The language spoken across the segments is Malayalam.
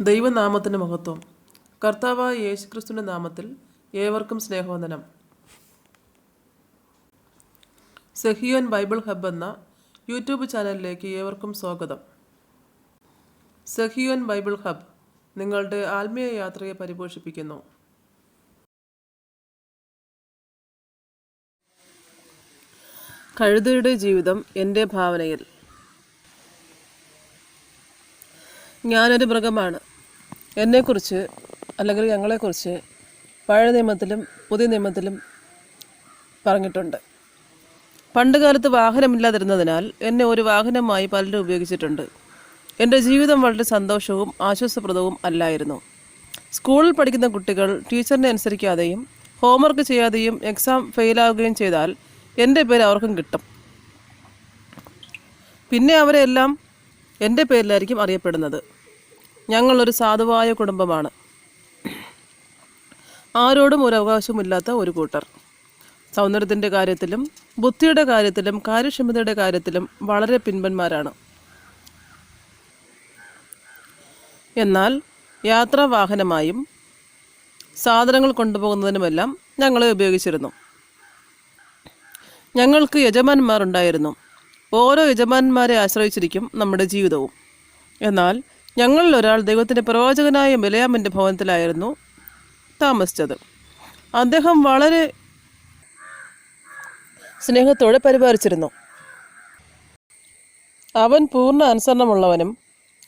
ദൈവനാമത്തിന് മഹത്വം. കർത്താവായ യേശുക്രിസ്തുവിന്റെ നാമത്തിൽ ഏവർക്കും സ്നേഹവന്ദനം. സെഹിയോൻ ബൈബിൾ ഹബ് എന്ന യൂട്യൂബ് ചാനലിലേക്ക് ഏവർക്കും സ്വാഗതം. സെഹിയോൻ ബൈബിൾ ഹബ് നിങ്ങളുടെ ആത്മീയ യാത്രയെ പരിപോഷിപ്പിക്കുന്നു. കഴുതയുടെ ജീവിതം എന്റെ ഭാവനയിൽ ഞാനൊരു മൃഗമാണ്. എന്നെക്കുറിച്ച് അല്ലെങ്കിൽ ഞങ്ങളെക്കുറിച്ച് പഴയ നിയമത്തിലും പുതിയ നിയമത്തിലും പറഞ്ഞിട്ടുണ്ട്. പണ്ടുകാലത്ത് വാഹനമില്ലാതിരുന്നതിനാൽ എന്നെ ഒരു വാഹനമായി പലരും ഉപയോഗിച്ചിട്ടുണ്ട്. എന്റെ ജീവിതം വളരെ സന്തോഷവും ആശ്വാസപ്രദവും അല്ലായിരുന്നു. സ്കൂളിൽ പഠിക്കുന്ന കുട്ടികൾ ടീച്ചറിനെ അനുസരിക്കാതെയും ഹോംവർക്ക് ചെയ്യാതെയും എക്സാം ഫെയിലാവുകയും ചെയ്താൽ എന്റെ പേര് അവർക്കും കിട്ടും. പിന്നെ അവരെല്ലാം എന്റെ പേരിലായിരിക്കും അറിയപ്പെടുന്നത്. ഞങ്ങളൊരു സാധുവായ കുടുംബമാണ്. ആരോടും ഒരു അവകാശമില്ലാത്ത ഒരു കൂട്ടർ. സൗന്ദര്യത്തിന്റെ കാര്യത്തിലും ബുദ്ധിയുടെ കാര്യത്തിലും കാര്യക്ഷമതയുടെ കാര്യത്തിലും വളരെ പിൻപന്മാരാണ്. എന്നാൽ യാത്രാവാഹനമായും സാധനങ്ങൾ കൊണ്ടുപോകുന്നതിനുമെല്ലാം ഞങ്ങളെ ഉപയോഗിച്ചിരുന്നു. ഞങ്ങൾക്ക് യജമാന്മാരുണ്ടായിരുന്നു ഓരോ യജമാന്മാരെ ആശ്രയിച്ചിരിക്കും നമ്മുടെ ജീവിതവും. എന്നാൽ ഞങ്ങളിൽ ഒരാൾ ദൈവത്തിന്റെ പ്രവാചകനായ മിലയാമന്റെ ഭവനത്തിലായിരുന്നു താമസിച്ചത്. അദ്ദേഹം വളരെ സ്നേഹത്തോടെ പരിപാലിച്ചിരുന്നു. അവൻ പൂർണ അനുസരണമുള്ളവനും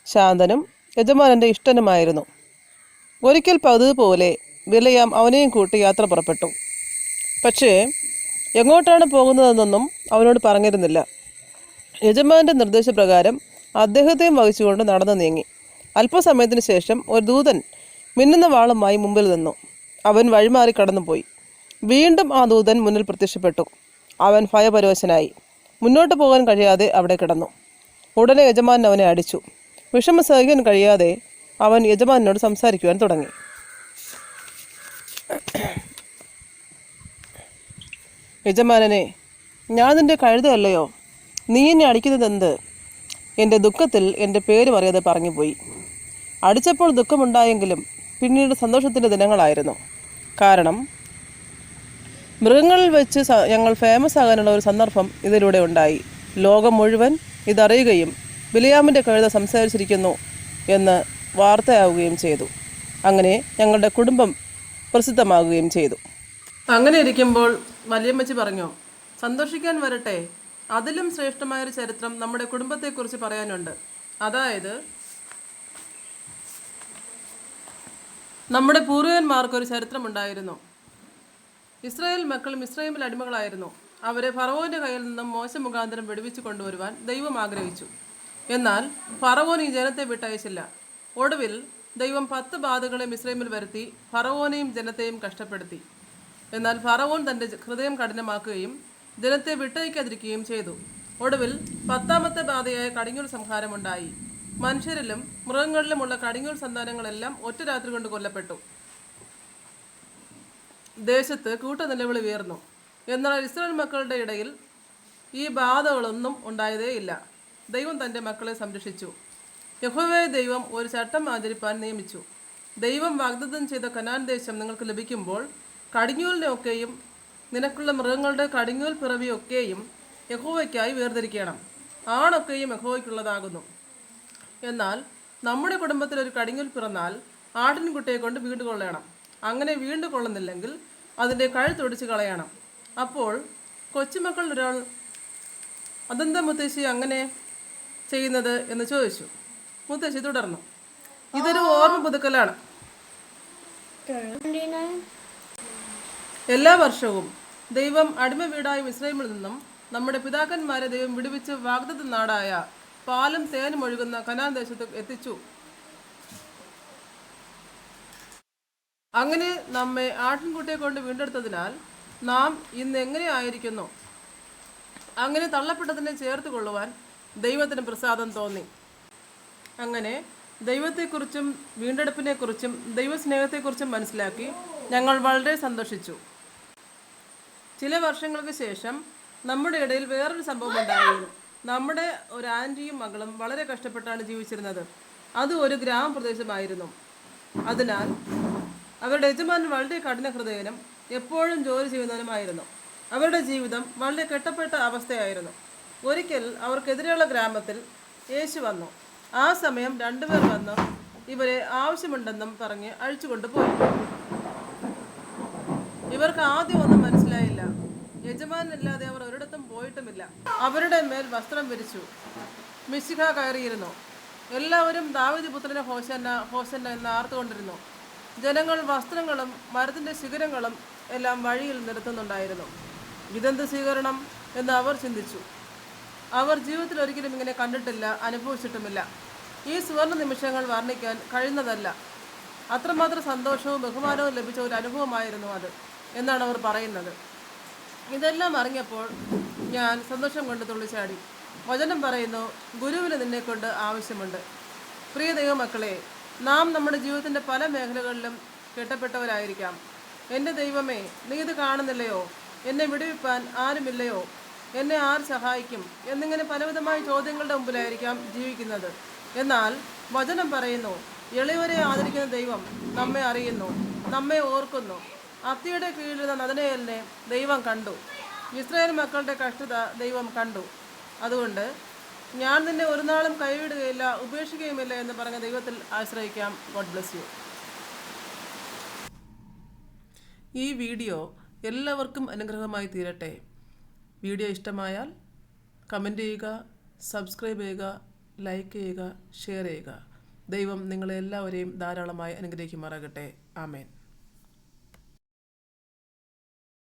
ശാന്തനും യജമാനന്റെ ഇഷ്ടനുമായിരുന്നു. ഒരിക്കൽ പതിവുപോലെ വിലയാം അവനെയും കൂട്ടി യാത്ര പുറപ്പെട്ടു. പക്ഷേ എങ്ങോട്ടാണ് പോകുന്നതെന്നൊന്നും അവനോട് പറഞ്ഞിരുന്നില്ല. യജമാന്റെ നിർദ്ദേശപ്രകാരം അദ്ദേഹത്തെയും വഹിച്ചുകൊണ്ട് നടന്നു നീങ്ങി. അല്പസമയത്തിന് ശേഷം ഒരു ദൂതൻ മിന്നുന്ന വാളുമായി മുമ്പിൽ നിന്നു. അവൻ വഴിമാറി കടന്നുപോയി. വീണ്ടും ആ ദൂതൻ മുന്നിൽ പ്രത്യക്ഷപ്പെട്ടു. അവൻ ഭയപരവശനായി. മുന്നോട്ട് പോകാൻ കഴിയാതെ അവിടെ കിടന്നു. ഉടനെ യജമാൻ അവനെ അടിച്ചു. വിഷമം സഹിക്കാൻ കഴിയാതെ അവൻ യജമാനോട് സംസാരിക്കുവാൻ തുടങ്ങി. യജമാനനെ ഞാൻ നിന്റെ കഴുതയല്ലയോ? നീ എന്നെ അടിക്കുന്നത് എന്ത്? എന്റെ ദുഃഖത്തിൽ എന്റെ പേര് അറിയാതെ പറഞ്ഞുപോയി അടിച്ചപ്പോൾ ദുഃഖമുണ്ടായെങ്കിലും പിന്നീട് സന്തോഷത്തിന്റെ ദിനങ്ങളായിരുന്നു. കാരണം മൃഗങ്ങളിൽ വെച്ച് ഞങ്ങൾ ഫേമസ് ആകാനുള്ള ഒരു സന്ദർഭം ഇതിലൂടെ ഉണ്ടായി. ലോകം മുഴുവൻ ഇതറിയുകയും ബിലിയാമിന്റെ കഴുത സംസാരിച്ചിരിക്കുന്നു എന്ന് വാർത്തയാവുകയും ചെയ്തു. അങ്ങനെ ഞങ്ങളുടെ കുടുംബം പ്രസിദ്ധമാകുകയും ചെയ്തു. അങ്ങനെ ഇരിക്കുമ്പോൾ വലിയമ്മച്ചി പറഞ്ഞു സന്തോഷിക്കാൻ വരട്ടെ. അതിലും ശ്രേഷ്ഠമായൊരു ചരിത്രം നമ്മുടെ കുടുംബത്തെക്കുറിച്ച് പറയാനുണ്ട്. അതായത് നമ്മുടെ പൂർവികന്മാർക്കൊരു ചരിത്രമുണ്ടായിരുന്നു. ഇസ്രായേൽ മക്കൾ മിസ്രൈമിൽ അടിമകളായിരുന്നു. അവരെ ഫറവോന്റെ കയ്യിൽ നിന്നും മോശം മുഖാന്തരം വെടിവെച്ച് കൊണ്ടുവരുവാൻ ദൈവം ആഗ്രഹിച്ചു. എന്നാൽ ഫറവോൻ ഈ ജനത്തെ വിട്ടയച്ചില്ല. ഒടുവിൽ ദൈവം പത്ത് ബാധകളെ മിസ്രൈമിൽ വരുത്തി ഫറവോനെയും ജനത്തെയും കഷ്ടപ്പെടുത്തി. എന്നാൽ ഫറവോൻ തന്റെ ഹൃദയം കഠിനമാക്കുകയും ജനത്തെ വിട്ടയക്കാതിരിക്കുകയും ചെയ്തു. ഒടുവിൽ പത്താമത്തെ ബാധയായ കടിഞ്ഞൂൽ സംഹാരമുണ്ടായി. മനുഷ്യരിലും മൃഗങ്ങളിലുമുള്ള കടിഞ്ഞൂൽ സന്താനങ്ങളെല്ലാം ഒറ്റ രാത്രി കൊണ്ട് കൊല്ലപ്പെട്ടു. ദേശത്ത് കൂട്ട നിലവിളി ഉയർന്നു. എന്നാൽ ഇസ്രായേൽ മക്കളുടെ ഇടയിൽ ഈ ബാധകളൊന്നും ഉണ്ടായതേയില്ല. ദൈവം തന്റെ മക്കളെ സംരക്ഷിച്ചു. യഹുവേ ദൈവം ഒരു ചട്ടം ആചരിപ്പാൻ നിയമിച്ചു. ദൈവം വാഗ്ദത്തം ചെയ്ത കനാൻ ദേശം നിങ്ങൾക്ക് ലഭിക്കുമ്പോൾ കടിഞ്ഞൂലിനെയൊക്കെയും നിനക്കുള്ള മൃഗങ്ങളുടെ കടിഞ്ഞൂൽ പിറവിയൊക്കെയും യഹോവയ്ക്കായി വേർതിരിക്കണം. ആണൊക്കെയും യഹോവയ്ക്കുള്ളതാകുന്നു. എന്നാൽ നമ്മുടെ കുടുംബത്തിൽ ഒരു കടിഞ്ഞൂൽ പിറന്നാൽ ആട്ടിൻകുട്ടിയെ കൊണ്ട് വീണ്ടു കൊള്ളണം അങ്ങനെ വീണ്ടു കൊള്ളുന്നില്ലെങ്കിൽ അതിന്റെ കഴുത്തൊടിച്ച് കളയണം. അപ്പോൾ കൊച്ചുമക്കൾ ഒരാൾ അതെന്താ മുത്തശ്ശി അങ്ങനെ ചെയ്യുന്നത്? എന്ന് ചോദിച്ചു. മുത്തശ്ശി തുടർന്നു ഇതൊരു ഓർമ്മ പുതുക്കലാണ്. എല്ലാ വർഷവും ദൈവം അടിമ വീടായ ഇസ്രായേലിൽ നിന്നും നമ്മുടെ പിതാക്കന്മാരെ ദൈവം വിടുവിച്ച് വാഗ്ദത്ത നാടായ പാലും തേനും ഒഴുകുന്ന കനാൻ ദേശത്ത് എത്തിച്ചു. അങ്ങനെ നമ്മെ ആട്ടിൻകുട്ടിയെ കൊണ്ട് വീണ്ടെടുത്തതിനാൽ നാം ഇന്ന് എങ്ങനെ ആയിരിക്കുന്നു? അങ്ങനെ തള്ളപ്പെട്ടതിനെ ചേർത്ത് കൊള്ളുവാൻ ദൈവത്തിന് പ്രസാദം തോന്നി. അങ്ങനെ ദൈവത്തെക്കുറിച്ചും വീണ്ടെടുപ്പിനെക്കുറിച്ചും ദൈവസ്നേഹത്തെക്കുറിച്ചും മനസ്സിലാക്കി ഞങ്ങൾ വളരെ സന്തോഷിച്ചു. ചില വർഷങ്ങൾക്ക് ശേഷം നമ്മുടെ ഇടയിൽ വേറൊരു സംഭവം ഉണ്ടായിരുന്നു നമ്മുടെ ഒരു ആന്റിയും മകളും വളരെ കഷ്ടപ്പെട്ടാണ് ജീവിച്ചിരുന്നത്. അത് ഒരു ഗ്രാമപ്രദേശമായിരുന്നു. അതിനാൽ അവരുടെ യജമാനൻ വളരെ കഠിന ഹൃദയനും എപ്പോഴും ജോലി ചെയ്യുന്നവനുമായിരുന്നു. അവരുടെ ജീവിതം വളരെ കെട്ടപ്പെട്ട അവസ്ഥയായിരുന്നു. ഒരിക്കൽ അവർക്കെതിരെയുള്ള ഗ്രാമത്തിൽ യേശു വന്നു. ആ സമയം രണ്ടുപേർ വന്ന് ഇവരെ ആവശ്യമുണ്ടെന്നും പറഞ്ഞ് അഴിച്ചുകൊണ്ടുപോയി ഇവർക്ക് ആദ്യം ഒന്നും മനസ്സിലായില്ല യജമാനല്ലാതെ അവർ ഒരിടത്തും പോയിട്ടുമില്ല. അവരുടെ മേൽ വസ്ത്രം വിരിച്ചു. മിശിഖ കയറിയിരുന്നു. എല്ലാവരും ദാവിദ് പുത്രനെ ഹോശന്ന ഹോശന്ന എന്ന് ആർത്തുകൊണ്ടിരുന്നു. ജനങ്ങൾ വസ്ത്രങ്ങളും മരത്തിന്റെ ശിഖരങ്ങളും എല്ലാം വഴിയിൽ നിരത്തുന്നുണ്ടായിരുന്നു. ഇതെന്ത് സ്വീകരണം എന്ന് അവർ ചിന്തിച്ചു. അവർ ജീവിതത്തിൽ ഒരിക്കലും ഇങ്ങനെ കണ്ടിട്ടില്ല അനുഭവിച്ചിട്ടുമില്ല. ഈ സുവർണ നിമിഷങ്ങൾ വർണിക്കാൻ കഴിയുന്നതല്ല. അത്രമാത്രം സന്തോഷവും ബഹുമാനവും ലഭിച്ച ഒരു അനുഭവമായിരുന്നു അത് എന്നാണ് അവർ പറയുന്നത്. ഇതെല്ലാം അറിഞ്ഞപ്പോൾ ഞാൻ സന്തോഷം കൊണ്ട് തുള്ളിച്ചാടി. വചനം പറയുന്നു ഗുരുവിന് നിന്നെക്കൊണ്ട് ആവശ്യമുണ്ട്. പ്രിയ ദൈവമക്കളെ നാം നമ്മുടെ ജീവിതത്തിന്റെ പല മേഖലകളിലും കെട്ടപ്പെട്ടവരായിരിക്കാം. എന്റെ ദൈവമേ നീ ഇത് കാണുന്നില്ലയോ? എന്നെ വിടുവിപ്പാൻ ആരുമില്ലയോ? എന്നെ ആർ സഹായിക്കും? എന്നിങ്ങനെ പലവിധമായ ചോദ്യങ്ങളുടെ മുമ്പിലായിരിക്കാം ജീവിക്കുന്നത്. എന്നാൽ വചനം പറയുന്നു എളിയവരെ ആദരിക്കുന്ന ദൈവം നമ്മെ അറിയുന്നു നമ്മെ ഓർക്കുന്നു. അത്തിയുടെ കീഴിലുള്ള നദനയലിനെ ദൈവം കണ്ടു. ഇസ്രായേൽ മക്കളുടെ കഷ്ടത ദൈവം കണ്ടു. അതുകൊണ്ട് ഞാൻ നിന്നെ ഒരു നാളും കൈവിടുകയില്ല ഉപേക്ഷിക്കുകയുമില്ല എന്ന് പറഞ്ഞ ദൈവത്തിൽ ആശ്രയിക്കാം. ഗോഡ് ബ്ലസ് യു ഈ വീഡിയോ എല്ലാവർക്കും അനുഗ്രഹമായി തീരട്ടെ. വീഡിയോ ഇഷ്ടമായാൽ കമന്റ് ചെയ്യുക സബ്സ്ക്രൈബ് ചെയ്യുക ലൈക്ക് ചെയ്യുക ഷെയർ ചെയ്യുക. ദൈവം നിങ്ങളെ എല്ലാവരെയും ധാരാളമായി അനുഗ്രഹിക്കുമാറാകട്ടെ. ആമേൻ.